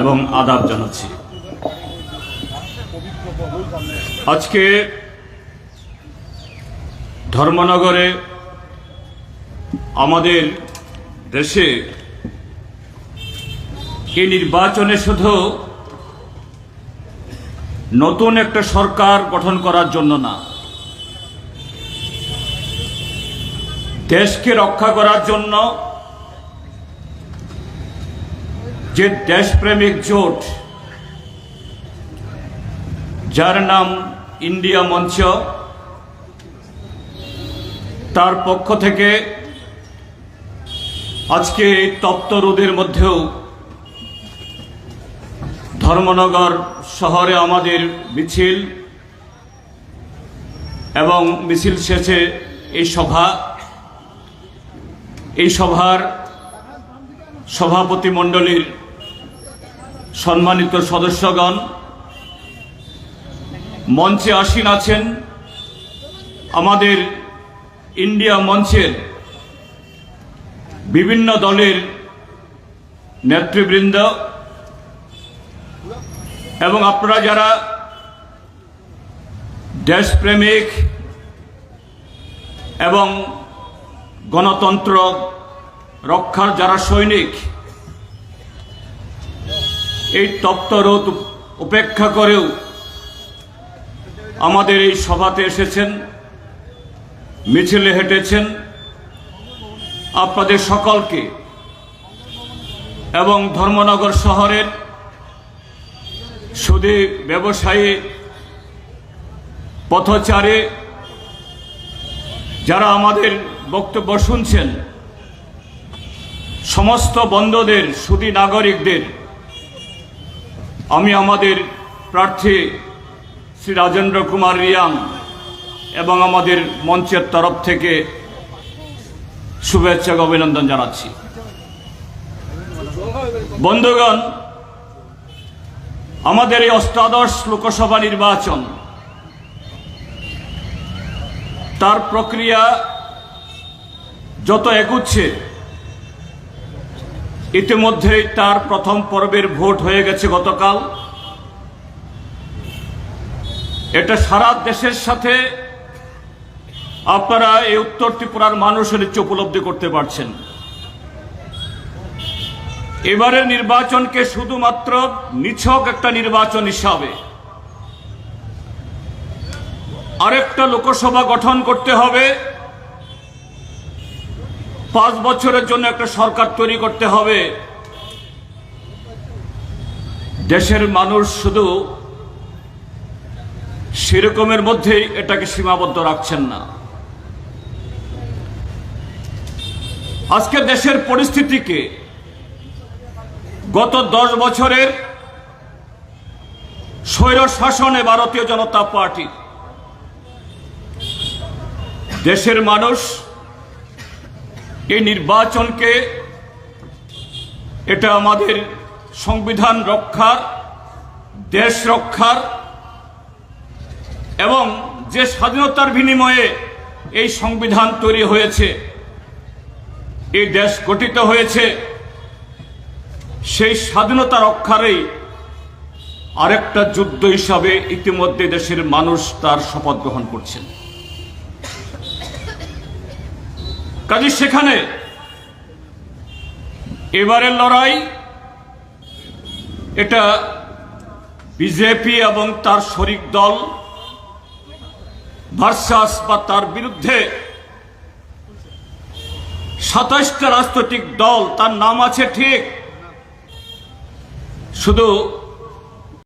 এবং আদাব জানাচ্ছি। আজকে ধর্মনগরে আমাদের দেশে এই নির্বাচনে শুধু নতুন একটা সরকার গঠন করার জন্য না, দেশকে রক্ষা করার জন্য যে দেশপ্রেমিক জোট, যার নাম ইন্ডিয়া মঞ্চ, তার পক্ষ থেকে আজকে এই তপ্ত রোদের মধ্যেও ধর্মনগর শহরে আমাদের মিছিল এবং মিছিল শেষে এই সভা, এই সভার সভাপতি মণ্ডলীর সম্মানিত সদস্যগণ, মঞ্চে আসীন আছেন আমাদের ইন্ডিয়া মঞ্চের বিভিন্ন দলের নেতৃবৃন্দ এবং আপনারা যারা দেশপ্রেমিক এবং গণতন্ত্র রক্ষার যারা সৈনিক এই তপ্ত রোদ উপেক্ষা করেও আমাদের এই সভাতে এসেছেন, মিছিলে হেঁটেছেন আপনাদের সকলকে এবং ধর্মনগর শহরের সুদী ব্যবসায়ী পথচারে যারা আমাদের বক্তব্য শুনছেন, সমস্ত বন্ধদের, সুদী নাগরিকদের আমি আমাদের প্রার্থী শ্রী রাজেন্দ্র কুমার রিয়াং এবং আমাদের মঞ্চের তরফ থেকে শুভেচ্ছা অভিনন্দন জানাচ্ছি। বন্ধুগণ, আমাদের এই অষ্টাদশ লোকসভা নির্বাচন, তার প্রক্রিয়া যত এগুচ্ছে ইতিমধ্যেই তার প্রথম পর্বের ভোট হয়ে গেছে গতকাল। এটা সারা দেশের সাথে আপনারা এই উত্তর ত্রিপুরার মানুষের ইচ্ছে উপলব্ধি করতে পারছেন। এবারের নির্বাচনকে শুধুমাত্র নিছক একটা নির্বাচন হিসাবে আরেকটা লোকসভা গঠন করতে হবে। পাঁচ বছরের জন্য একটা সরকার তৈরি করতে হবে। দেশের মানুষ শুধু সেরকমের মধ্যেই এটাকে সীমাবদ্ধ রাখছেন না। আজকে দেশের পরিস্থিতিকে গত দশ বছরের স্বৈর শাসনে ভারতীয় জনতা পার্টি দেশের মানুষ এই নির্বাচনকে এটা আমাদের সংবিধান রক্ষার দেশ রক্ষার এবং যে স্বাধীনতার বিনিময়ে এই সংবিধান তৈরি হয়েছে, এই দেশ গঠিত হয়েছে, সেই স্বাধীনতা রক্ষারেই আরেকটা যুদ্ধ হিসাবে ইতিমধ্যে দেশের মানুষ তার শপথ গ্রহণ করছেন। কাজে সেখানে এবারের লড়াই, এটা বিজেপি এবং তার শরিক দল ভার্সাস বা তার বিরুদ্ধে সাতাশটা রাজনৈতিক দল, তার নাম আছে ঠিক, শুধু